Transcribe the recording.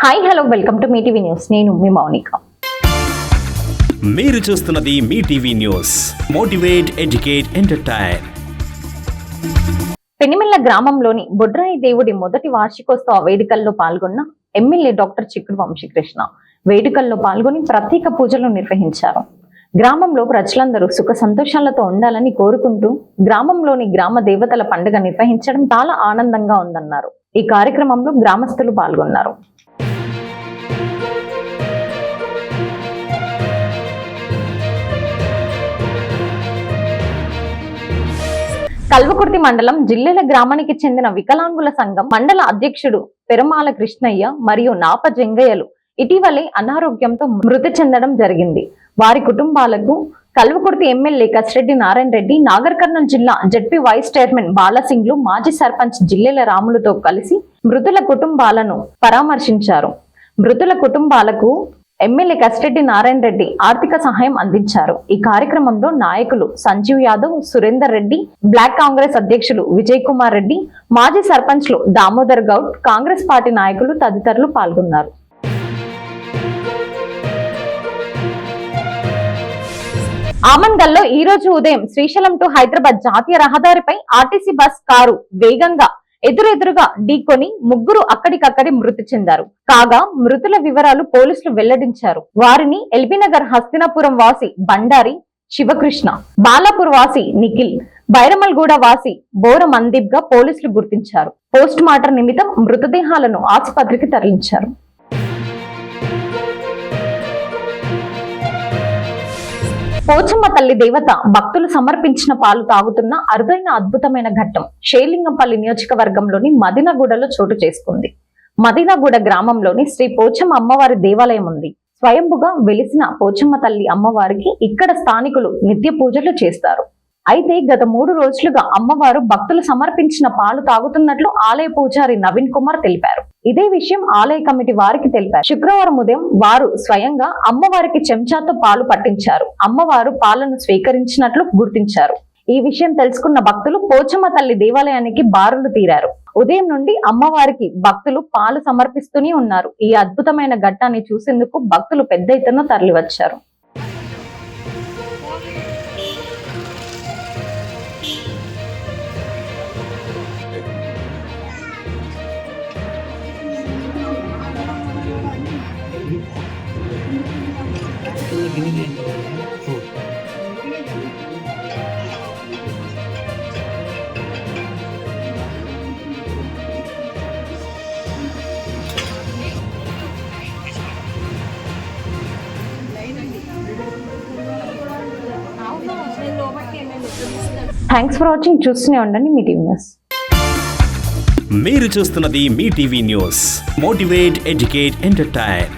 Hi hello welcome to Mee TV news నేను మీ మౌనిక. మీరు చూస్తున్నది Mee TV news motivate educate entertain Penimilla గ్రామంలోని బొడ్రాయి దేవుడి మొదటి వార్షికోత్సవ వేడుకల్లో పాల్గొన్న ఎమ్మెల్యే డాక్టర్ చిక్కుడు వంశీకృష్ణ వేడుకల్లో పాల్గొని ప్రత్యేక పూజలు నిర్వహించారు. గ్రామంలో ప్రజలందరూ సుఖ సంతోషాలతో ఉండాలని కోరుకుంటూ గ్రామంలోని గ్రామ దేవతల పండుగ నిర్వహించడం చాలా ఆనందంగా ఉందన్నారు. ఈ కార్యక్రమంలో గ్రామస్తులు పాల్గొన్నారు. కల్వకుర్తి మండలం జిల్లెల గ్రామానికి చెందిన వికలాంగుల సంఘం మండల అధ్యక్షుడు పెరమాల కృష్ణయ్య మరియు నాప జంగయ్యలు ఇటీవలే అనారోగ్యంతో మృతి చెందడం జరిగింది. వారి కుటుంబాలకు కల్వకుర్తి ఎమ్మెల్యే కసిరెడ్డి నారాయణ రెడ్డి నాగర్ కర్నూలు జిల్లా జడ్పీ వైస్ చైర్మన్ బాలసింగ్లు మాజీ సర్పంచ్ జిల్లెల రాములతో కలిసి మృతుల కుటుంబాలను పరామర్శించారు. మృతుల కుటుంబాలకు ఎమ్మెల్యే కసిరెడ్డి నారాయణ రెడ్డి ఆర్థిక సహాయం అందించారు. ఈ కార్యక్రమంలో నాయకులు సంజీవ్ యాదవ్ సురేందర్ రెడ్డి బ్లాక్ కాంగ్రెస్ అధ్యక్షులు విజయ్ కుమార్ రెడ్డి మాజీ సర్పంచ్లు దామోదర్ గౌడ్ కాంగ్రెస్ పార్టీ నాయకులు తదితరులు పాల్గొన్నారు. ఆమన్గల్లో ఈ రోజు ఉదయం శ్రీశైలం టు హైదరాబాద్ జాతీయ రహదారిపై ఆర్టీసీ బస్ కారు వేగంగా ఎదురెదురుగా ఢీకొని ముగ్గురు అక్కడికక్కడి మృతి చెందారు. కాగా మృతుల వివరాలు పోలీసులు వెల్లడించారు. వారిని ఎల్బీనగర్ హస్తినాపురం వాసి బండారి శివకృష్ణ బాలాపూర్ వాసి నిఖిల్ బైరమల్గూడ వాసి బోర మందీప్గా పోలీసులు గుర్తించారు. పోస్ట్ మార్టం నిమిత్తం మృతదేహాలను ఆసుపత్రికి తరలించారు. పోచమ్మ తల్లి దేవత భక్తులు సమర్పించిన పాలు తాగుతున్న అరుదైన అద్భుతమైన ఘట్టం షేలింగంపల్లి నియోజకవర్గంలోని మదినగూడలో చోటు చేసుకుంది. మదినగూడ గ్రామంలోని శ్రీ పోచమ్మ అమ్మవారి దేవాలయం ఉంది. స్వయంభుగా వెలిసిన పోచమ్మ తల్లి అమ్మవారికి ఇక్కడ స్థానికులు నిత్య పూజలు చేస్తారు. అయితే గత మూడు రోజులుగా అమ్మవారు భక్తులు సమర్పించిన పాలు తాగుతున్నట్లు ఆలయ పూజారి నవీన్ కుమార్ తెలిపారు. ఇదే విషయం ఆలయ కమిటీ వారికి తెలిపారు. శుక్రవారం ఉదయం వారు స్వయంగా అమ్మవారికి చెంచాతో పాలు పట్టించారు. అమ్మవారు పాలను స్వీకరించినట్లు గుర్తించారు. ఈ విషయం తెలుసుకున్న భక్తులు పోచమ్మ తల్లి దేవాలయానికి బారులు తీరారు. ఉదయం నుండి అమ్మవారికి భక్తులు పాలు సమర్పిస్తూనే ఉన్నారు. ఈ అద్భుతమైన ఘట్టాన్ని చూసేందుకు భక్తులు పెద్ద ఎత్తున తరలివచ్చారు. థ్యాంక్స్ ఫర్ వాచింగ్ చూస్తూనే ఉండండి మీ టీవీ న్యూస్. మీరు చూస్తున్నది Mee TV news. Motivate educate entertain